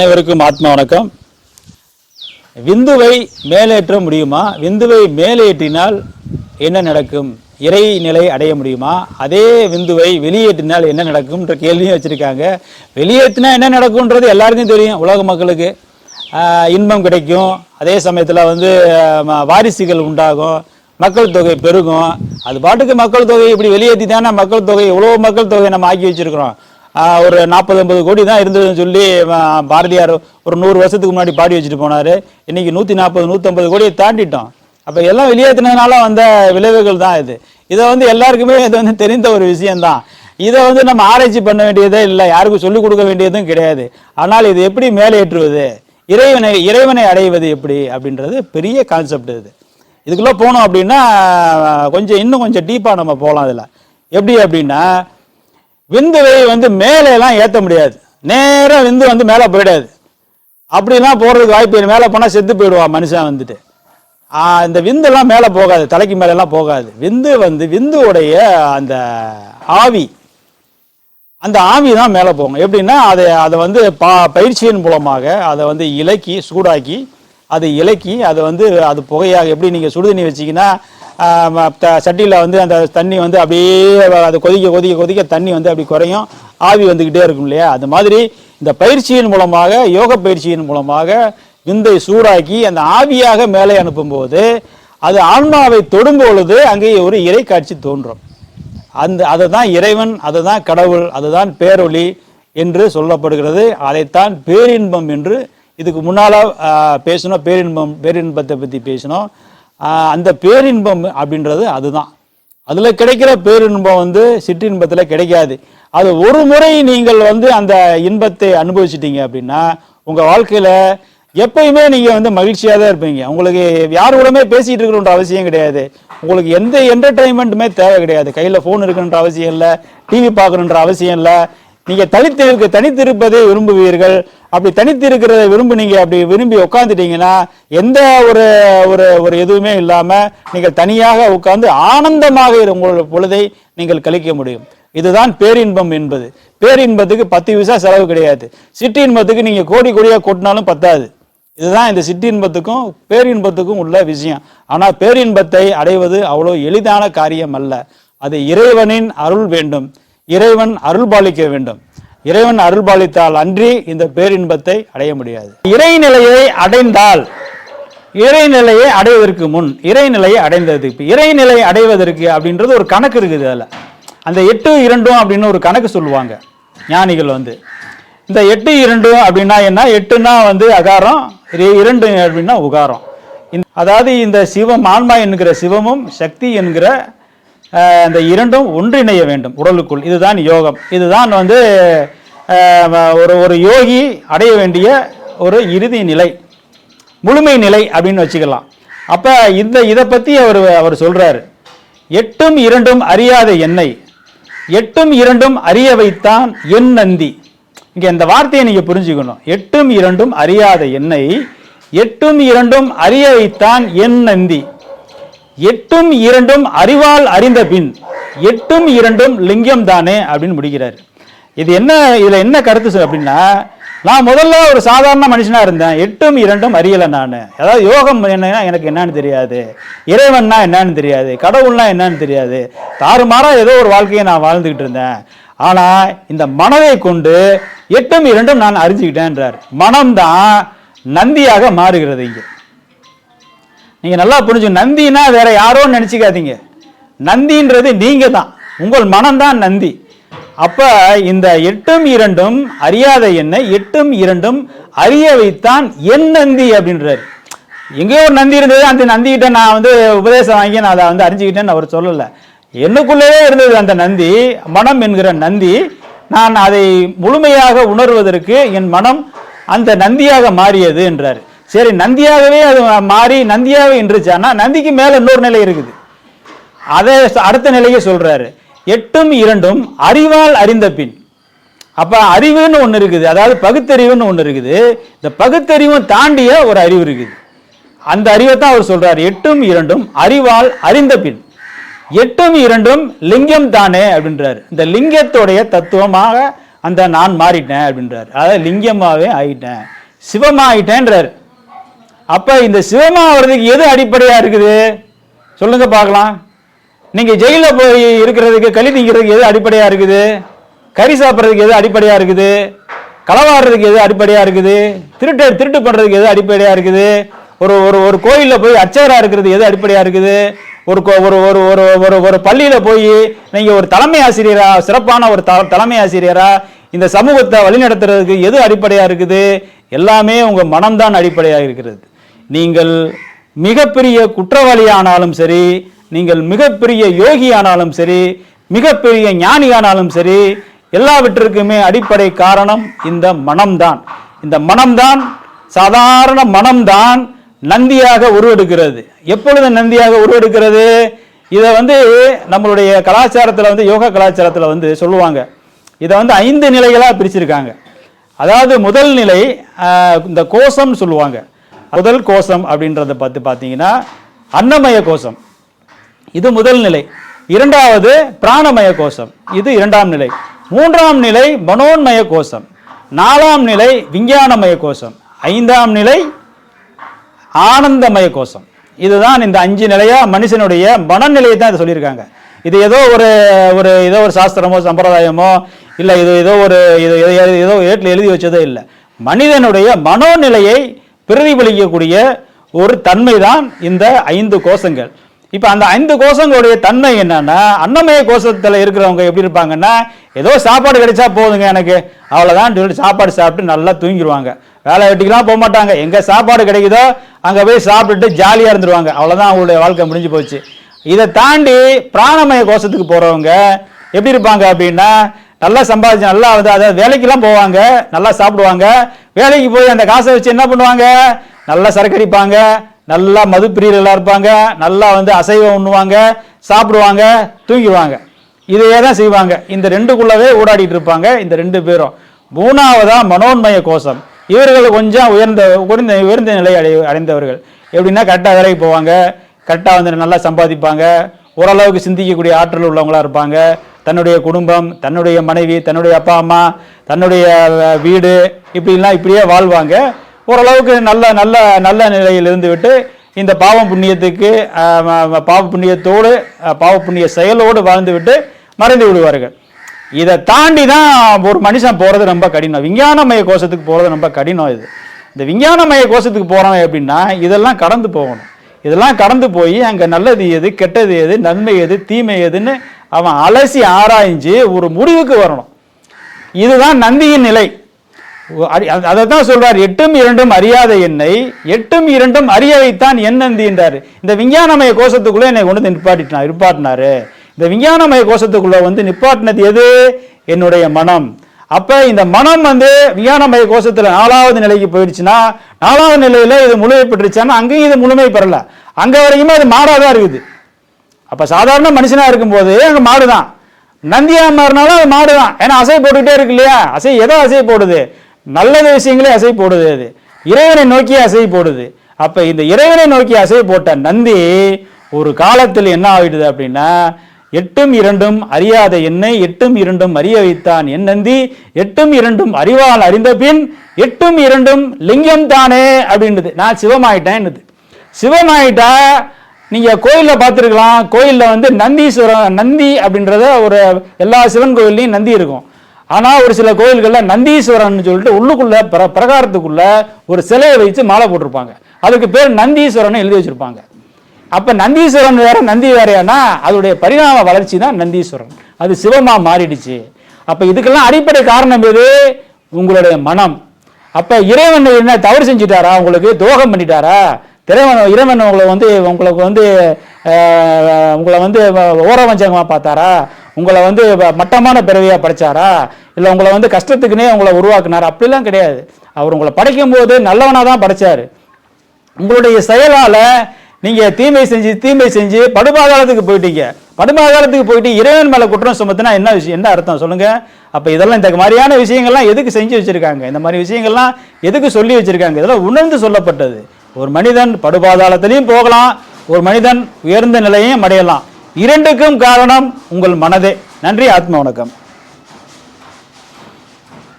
அனைவருக்கும் ஆத்மா வணக்கம். விந்துவை மேலேற்ற முடியுமா? விந்துவை மேலேற்றினால் என்ன நடக்கும்? இறை நிலை அடைய முடியுமா? அதே விந்துவை வெளியேற்றினால் என்ன நடக்கும்ன்ற கேள்வியும் வச்சுருக்காங்க. வெளியேற்றினா என்ன நடக்கும்ன்றது எல்லாருக்கும் தெரியும் உலக மக்களுக்கு. இன்பம் கிடைக்கும். அதே சமயத்தில் வந்து வாரிசுகள் உண்டாகும். மக்கள் தொகை பெருகும். அது பாட்டுக்கு மக்கள் தொகை இப்படி வெளியேற்றி தானே மக்கள் தொகை எவ்வளோ மக்கள் தொகை நம்ம ஆக்கி வச்சிருக்கிறோம். ஒரு நாற்பது ஐம்பது கோடி தான் இருந்ததுன்னு சொல்லி பாரதியார் ஒரு நூறு வருஷத்துக்கு முன்னாடி பாடி வச்சுட்டு போனார். இன்றைக்கி நூற்றி நாற்பது நூற்றம்பது கோடியை தாண்டிட்டோம். அப்போ எல்லாம் வெளியேற்றினதுனால வந்த விளைவுகள் தான் இது. இதை வந்து எல்லாருக்குமே இது வந்து தெரிந்த ஒரு விஷயம்தான். இதை வந்து நம்ம ஆராய்ச்சி பண்ண வேண்டியதே இல்லை. யாருக்கும் சொல்லிக் கொடுக்க வேண்டியதும் கிடையாது. ஆனால் இது எப்படி மேலேற்றுவது? இறைவனை இறைவனை அடைவது எப்படி? அப்படின்றது பெரிய கான்செப்ட் இது. இதுக்குள்ளே போனோம் அப்படின்னா கொஞ்சம் இன்னும் கொஞ்சம் டீப்பாக நம்ம போகலாம் அதில் எப்படி அப்படின்னா விந்துவை வந்து மேலே எல்லாம் ஏற்ற முடியாது. நேராக விந்து வந்து மேலே போயிடாது. அப்படிலாம் போகிறதுக்கு வாய்ப்பு இல்லை. மேலே போனால் செத்து போயிடுவான் மனுஷன் வந்துட்டு. இந்த விந்தெல்லாம் மேலே போகாது. தலைக்கு மேலெல்லாம் போகாது. விந்து வந்து விந்துவுடைய அந்த ஆவி அந்த ஆவி தான் மேலே போகும். எப்படின்னா அதை அதை வந்து பா பயிற்சியின் மூலமாக அதை வந்து இலக்கி சூடாக்கி அதை இலக்கி அதை வந்து அது புகையாக எப்படி நீங்கள் சுடுதண்ணி வச்சிங்கன்னா சட்டியில் வந்து அந்த தண்ணி வந்து அப்படியே அது கொதிக்க கொதிக்க கொதிக்க தண்ணி வந்து அப்படி குறையும். ஆவி வந்துக்கிட்டே இருக்கும் இல்லையா? அது மாதிரி இந்த பயிற்சியின் மூலமாக யோக பயிற்சியின் மூலமாக விந்தை சூடாக்கி அந்த ஆவியாக மேலே அனுப்பும்போது அது ஆன்மாவை தொடும் பொழுது அங்கே ஒரு இறை காட்சி தோன்றும். அந்த அதை தான் இறைவன் அதுதான் கடவுள் அதுதான் பேரொளி என்று சொல்லப்படுகிறது. அதைத்தான் பேரின்பம் என்று இதுக்கு முன்னால் பேசினோம். பேரின்பம் பேரின்பத்தை பற்றி பேசினோம். அந்த பேரின்பம் அப்படின்றது அதுதான். அதில் கிடைக்கிற பேரின்பம் வந்து சிற்றின்பத்தில் கிடைக்காது. அது ஒரு முறை நீங்கள் வந்து அந்த இன்பத்தை அனுபவிச்சிட்டீங்க அப்படின்னா உங்கள் வாழ்க்கையில் எப்பயுமே நீங்கள் வந்து மகிழ்ச்சியாக தான் இருப்பீங்க. உங்களுக்கு யார் கூடமே பேசிகிட்டு இருக்கணுன்ற அவசியம் கிடையாது. உங்களுக்கு எந்த என்டர்டைன்மெண்ட்டுமே தேவை கிடையாது. கையில் ஃபோன் இருக்கணுன்ற அவசியம் இல்லை டிவி பார்க்கணுன்ற அவசியம் இல்லை நீங்கள் தனித்து இருக்க தனித்திருப்பதை விரும்புவீர்கள். அப்படி தனித்து இருக்கிறத விரும்புனீங்க அப்படி விரும்பி உட்காந்துட்டீங்கன்னா எந்த ஒரு ஒரு ஒரு எதுவுமே இல்லாமல் நீங்கள் தனியாக உட்கார்ந்து ஆனந்தமாக உங்களோட பொழுதை நீங்கள் கழிக்க முடியும். இதுதான் பேரின்பம் என்பது. பேரின்பத்துக்கு பத்து பைசா செலவு கிடையாது. சிற்றின்பத்துக்கு நீங்கள் கோடி கோடியாக கொட்டினாலும் பத்தாது. இதுதான் இந்த சிற்றின்பத்துக்கும் பேரின்பத்துக்கும் உள்ள விஷயம். ஆனால் பேரின்பத்தை அடைவது அவ்வளோ எளிதான காரியம் அல்ல. அது இறைவனின் அருள் வேண்டும். இறைவன் அருள் பாலிக்க வேண்டும். இறைவன் அருள் பாலித்தால் அன்றி இந்த பேரின்பத்தை அடைய முடியாது. இறைநிலையை அடைந்தால் இறைநிலையை அடைவதற்கு முன் இறைநிலையை அடைந்தது இப்போ இறைநிலை அடைவதற்கு அப்படின்றது ஒரு கணக்கு இருக்குது அதில். அந்த எட்டு இரண்டும் அப்படின்னு ஒரு கணக்கு சொல்லுவாங்க ஞானிகள் வந்து. இந்த எட்டு இரண்டு அப்படின்னா என்ன? எட்டுனா வந்து அகாரம் இரண்டு அப்படின்னா உகாரம். அதாவது இந்த சிவம் ஆன்மா என்கிற சிவமும் சக்தி என்கிற இந்த இரண்டும் ஒன்றிணைய வேண்டும் உடலுக்குள். இதுதான் யோகம். இதுதான் வந்து ஒரு ஒரு யோகி அடைய வேண்டிய ஒரு இறுதி நிலை முழுமை நிலை அப்படின்னு வச்சுக்கலாம். அப்போ இந்த இதை பற்றி அவர் அவர் சொல்கிறார் எட்டும் இரண்டும் அறியாத என்னை. எட்டும் இரண்டும் அறிய வைத்தான் என் நந்தி. இங்கே இந்த வார்த்தையை நீங்கள் புரிஞ்சுக்கணும். எட்டும் இரண்டும் அறியாத என்னை. எட்டும் இரண்டும் அறிய வைத்தான் என் நந்தி. எட்டும் இரண்டும் அறிவால் அறிந்த பின் எட்டும் இரண்டும் லிங்கம் தானே அப்படின்னு முடிக்கிறார். இது என்ன இதில் என்ன கருத்து சார் அப்படின்னா நான் முதல்ல ஒரு சாதாரண மனுஷனாக இருந்தேன் எட்டும் இரண்டும் அறியலை நான். அதாவது யோகம் என்னன்னா எனக்கு என்னன்னு தெரியாது. இறைவன்னா என்னன்னு தெரியாது. கடவுள்னா என்னன்னு தெரியாது. தாறுமாறாக ஏதோ ஒரு வாழ்க்கையை நான் வாழ்ந்துக்கிட்டு இருந்தேன். ஆனால் இந்த மனதை கொண்டு எட்டும் இரண்டும் நான் அறிஞ்சுக்கிட்டேன்றார். மனம்தான் நந்தியாக மாறுகிறது இங்கே. நீங்க நல்லா புரிஞ்சு நந்தினா வேற யாரோ நினைச்சுக்காதீங்க. நந்தின்றது நீங்க தான் உங்கள் மனம்தான் நந்தி. அப்ப இந்த எட்டும் இரண்டும் அறியாத என்னை? எட்டும் இரண்டும் அறிய வைத்தான் என் நந்தி அப்படின்றாரு. எங்கேயோ ஒரு நந்தி இருந்தது அந்த நந்திகிட்ட நான் வந்து உபதேசம் வாங்கி நான் அதை வந்து அறிஞ்சுக்கிட்டேன்னு அவர் சொல்லல. என்னுக்குள்ளேயே இருந்தது அந்த நந்தி மனம் என்கிற நந்தி. நான் அதை முழுமையாக உணர்வதற்கு என் மனம் அந்த நந்தியாக மாறியது என்றார். சரி நந்தியாகவே அது மாறி நந்தியாகவே இருந்துச்சான்னா நந்திக்கு மேல இன்னொரு நிலை இருக்குது. அதை அடுத்த நிலையை சொல்றாரு. எட்டும் இரண்டும் அறிவால் அறிந்த பின். அப்ப அறிவுன்னு ஒண்ணு இருக்குது. அதாவது பகுத்தறிவுன்னு ஒண்ணு இருக்குது. இந்த பகுத்தறிவும் தாண்டிய ஒரு அறிவு இருக்குது. அந்த அறிவை தான் அவர் சொல்றாரு. எட்டும் இரண்டும் அறிவால் அறிந்த பின். எட்டும் இரண்டும் லிங்கம் தானே அப்படின்றாரு. இந்த லிங்கத்துடைய தத்துவமாக அந்த நான் மாறிட்டேன் அப்படின்றார். அதாவது லிங்கமாகவே ஆயிட்டேன். சிவமாயிட்டேன்றார். அப்ப இந்த சிவமாவதுக்கு எது அடிப்படையா இருக்குது? சொல்லுங்க பார்க்கலாம். நீங்க ஜெயில போய் இருக்கிறதுக்கு களி நீங்கிறதுக்கு எது அடிப்படையா இருக்குது? கறி சாப்பிட்றதுக்கு எது அடிப்படையா இருக்குது? களவாடுறதுக்கு எது அடிப்படையா இருக்குது? திருட்டு திருட்டு பண்றதுக்கு எது அடிப்படையா இருக்குது? ஒரு ஒரு ஒரு கோயிலில் போய் அச்சகராக இருக்கிறது எது அடிப்படையா இருக்குது? ஒரு கோ- ஒரு ஒரு ஒரு ஒரு ஒரு பள்ளியில் போய் நீங்கள் ஒரு தலைமை ஆசிரியரா சிறப்பான ஒரு த- தலைமை ஆசிரியரா இந்த சமூகத்தை வழிநடத்துறதுக்கு எது அடிப்படையாக இருக்குது? எல்லாமே உங்கள் மனம்தான் அடிப்படையாக இருக்கிறது. நீங்கள் மிகப்பெரிய குற்றவாளியானாலும் சரி நீங்கள் மிகப்பெரிய யோகியானாலும் சரி மிகப்பெரிய ஞானியானாலும் சரி எல்லாவற்றிற்குமே அடிப்படை காரணம் இந்த மனம்தான். இந்த மனம்தான் சாதாரண மனம்தான் நந்தியாக உருவெடுக்கிறது. எப்பொழுது நந்தியாக உருவெடுக்கிறது? இதை வந்து நம்மளுடைய கலாச்சாரத்தில் வந்து யோகா கலாச்சாரத்தில் வந்து சொல்லுவாங்க. இதை வந்து ஐந்து நிலைகளாக பிரிச்சிருக்காங்க. அதாவது முதல் நிலை இந்த கோஷம்னு சொல்லுவாங்க. முதல் கோஷம் அப்படின்றத பார்த்து பார்த்தீங்கன்னா அன்னமய கோஷம். இது முதல் நிலை. இரண்டாவது பிராணமய கோஷம். இது இரண்டாம் நிலை. மூன்றாம் நிலை மனோன்மய கோஷம். நாலாம் நிலை விஞ்ஞானமய கோஷம். ஐந்தாம் நிலை ஆனந்தமய கோஷம். இதுதான் இந்த அஞ்சு நிலையா மனுஷனுடைய மனநிலையை தான் இதை சொல்லியிருக்காங்க. இது ஏதோ ஒரு ஒரு ஏதோ ஒரு சாஸ்திரமோ சம்பிரதாயமோ இல்லை இது ஏதோ ஒரு இது ஏதோ ஏட்டில் எழுதி வச்சதோ இல்லை. மனிதனுடைய மனோநிலையை பிரதிபலிக்கக்கூடிய ஒரு தன்மை தான் இந்த ஐந்து கோஷங்கள். இப்போ அந்த ஐந்து கோஷங்களுடைய தன்மை என்னன்னா அன்னமய கோஷத்தில் இருக்கிறவங்க எப்படி இருப்பாங்கன்னா ஏதோ சாப்பாடு கிடைச்சா போதுங்க எனக்கு. அவ்வளோதான் சொல்லிட்டு சாப்பாடு சாப்பிட்டு நல்லா தூங்கிடுவாங்க வேலை வெட்டிக்கெலாம் போக மாட்டாங்க. எங்கே சாப்பாடு கிடைக்குதோ அங்கே போய் சாப்பிட்டுட்டு ஜாலியாக இருந்துருவாங்க. அவ்வளோதான் அவங்களுடைய வாழ்க்கை முடிஞ்சு போச்சு. இதை தாண்டி பிராணமய கோஷத்துக்கு போகிறவங்க எப்படி இருப்பாங்க அப்படின்னா நல்லா சம்பாதிச்சு நல்லா வந்து அதாவது வேலைக்கெல்லாம் போவாங்க நல்லா சாப்பிடுவாங்க. வேலைக்கு போய் அந்த காசை வச்சு என்ன பண்ணுவாங்க? நல்லா சரக்கடிப்பாங்க நல்லா மது பிரியர்களாக இருப்பாங்க நல்லா வந்து அசைவம் உண்ணுவாங்க சாப்பிடுவாங்க தூங்கிடுவாங்க. இதையே தான் செய்வாங்க. இந்த ரெண்டுக்குள்ளவே ஊடாடிட்டு இருப்பாங்க இந்த ரெண்டு பேரும். மூணாவதாக மனோன்மய கோஷம். இவர்கள் கொஞ்சம் உயர்ந்த உயர்ந்த உயர்ந்த நிலை அடை அடைந்தவர்கள். எப்படின்னா கரெக்டாக வேலைக்கு போவாங்க கரெக்டாக வந்து நல்லா சம்பாதிப்பாங்க ஓரளவுக்கு சிந்திக்கக்கூடிய ஆற்றல் உள்ளவங்களா இருப்பாங்க தன்னுடைய குடும்பம் தன்னுடைய மனைவி தன்னுடைய அப்பா அம்மா தன்னுடைய வீடு இப்படிலாம் இப்படியே வாழ்வாங்க. ஓரளவுக்கு நல்ல நல்ல நல்ல நிலையில் இருந்துவிட்டு இந்த பாவம் புண்ணியத்துக்கு பாவ புண்ணியத்தோடு பாவ புண்ணிய செயலோடு வாழ்ந்துவிட்டு மறைந்து விடுவார்கள். இதை தாண்டி தான் ஒரு மனுஷன் போகிறது ரொம்ப கடினம். விஞ்ஞானமய கோஷத்துக்கு போகிறது ரொம்ப கடினம் இது. இந்த விஞ்ஞானமய கோஷத்துக்கு போகிறவன் அப்படின்னா இதெல்லாம் கடந்து போகணும். இதெல்லாம் கடந்து போய் அங்கே நல்லது எது கெட்டது எது நன்மை எது தீமை எதுன்னு அவன் அலசி ஆராய்ஞ்சு ஒரு முடிவுக்கு வரணும். இதுதான் நந்தியின் நிலை. அதை தான் சொல்றார் எட்டும் இரண்டும் அறியாத என்னை எட்டும் இரண்டும் அறிய வைத்தான் என் நந்தின்றாரு இந்த விஞ்ஞானமய கோஷத்துக்குள்ளே என்னை கொண்டு வந்து நிப்பாட்டினா நிப்பாட்டினாரு. இந்த விஞ்ஞானமய கோஷத்துக்குள்ள வந்து நிப்பாட்டினது எது? என்னுடைய மனம். அப்ப இந்த மனம் வந்து விஞ்ஞானமய கோஷத்துல நாலாவது நிலைக்கு போயிடுச்சுன்னா நாலாவது நிலையில இது முழுமை பெற்றுச்சுன்னா அங்கேயும் இது முழுமை பெறல. அங்க வரைக்குமே அது மாறாதான் இருக்குது. அப்போ சாதாரண மனுஷனாக இருக்கும்போது மாடு தான் நந்தியாக மாறினாலும் அது மாடுதான். ஏன்னா அசை போட்டுக்கிட்டே இருக்கு இல்லையா? அசை எதோ அசை போடுது? நல்லது விஷயங்களே அசை போடுது அது. இறைவனை நோக்கி அசை போடுது. அப்போ இந்த இறைவனை நோக்கி அசை போட்ட நந்தி ஒரு காலத்தில் என்ன ஆகிடுது அப்படின்னா எட்டும் இரண்டும் அறியாத என்னை எட்டும் இரண்டும் அறிய வைத்தான் என் நந்தி எட்டும் இரண்டும் அறிவால் அறிந்த பின் எட்டும் இரண்டும் லிங்கம் தானே அப்படின்றது நான் சிவமாயிட்டேன்னுது. சிவமாயிட்டா நீங்க கோயிலில் பார்த்துருக்கலாம். கோயிலில் வந்து நந்தீஸ்வரன் நந்தி அப்படின்றத ஒரு எல்லா சிவன் கோயில்லையும் நந்தி இருக்கும். ஆனால் ஒரு சில கோயில்களில் நந்தீஸ்வரன் சொல்லிட்டு உள்ளுக்குள்ள பிர பிரகாரத்துக்குள்ள ஒரு சிலையை வச்சு மாலை போட்டிருப்பாங்க. அதுக்கு பேர் நந்தீஸ்வரன் எழுதி வச்சிருப்பாங்க. அப்ப நந்தீஸ்வரன் வேற நந்தி வேறையானா அதோடைய பரிணாம வளர்ச்சி தான் நந்தீஸ்வரன். அது சிவமா மாறிடுச்சு. அப்ப இதுக்கெல்லாம் அடிப்படை காரணம் எது? உங்களுடைய மனம். அப்ப இறைவன் என்ன தவறு செஞ்சுட்டாரா? உங்களுக்கு துரோகம் பண்ணிட்டாரா? இறைவன் இறைவன் உங்களை வந்து உங்களுக்கு வந்து உங்களை வந்து ஓரவஞ்சகமாக பார்த்தாரா? உங்களை வந்து மட்டமான பிறவியாக படைச்சாரா? இல்லை உங்களை வந்து கஷ்டத்துக்குனே உங்களை உருவாக்குனாரா? அப்படிலாம் கிடையாது. அவர் உங்களை படைக்கும் போது நல்லவனாக தான் படைச்சார். உங்களுடைய செயலால் நீங்கள் தீமை செஞ்சு தீமை செஞ்சு படுபாதாளத்துக்கு போயிட்டீங்க. படுபாதாளத்துக்கு போயிட்டு இறைவன் மேலே குற்றம் சுமத்தினா என்ன விஷயம்? என்ன அர்த்தம் சொல்லுங்கள் அப்போ இதெல்லாம் இந்த மாதிரியான விஷயங்கள்லாம் எதுக்கு செஞ்சு வச்சுருக்காங்க? இந்த மாதிரி விஷயங்கள்லாம் எதுக்கு சொல்லி வச்சுருக்காங்க? இதெல்லாம் உணர்ந்து சொல்லப்பட்டது. ஒரு மனிதன் படுபாதாளத்திலையும் போகலாம் ஒரு மனிதன் உயர்ந்த நிலையையும் அடையலாம். இரண்டுக்கும் காரணம் உங்கள் மனதே. நன்றி ஆத்ம வணக்கம்.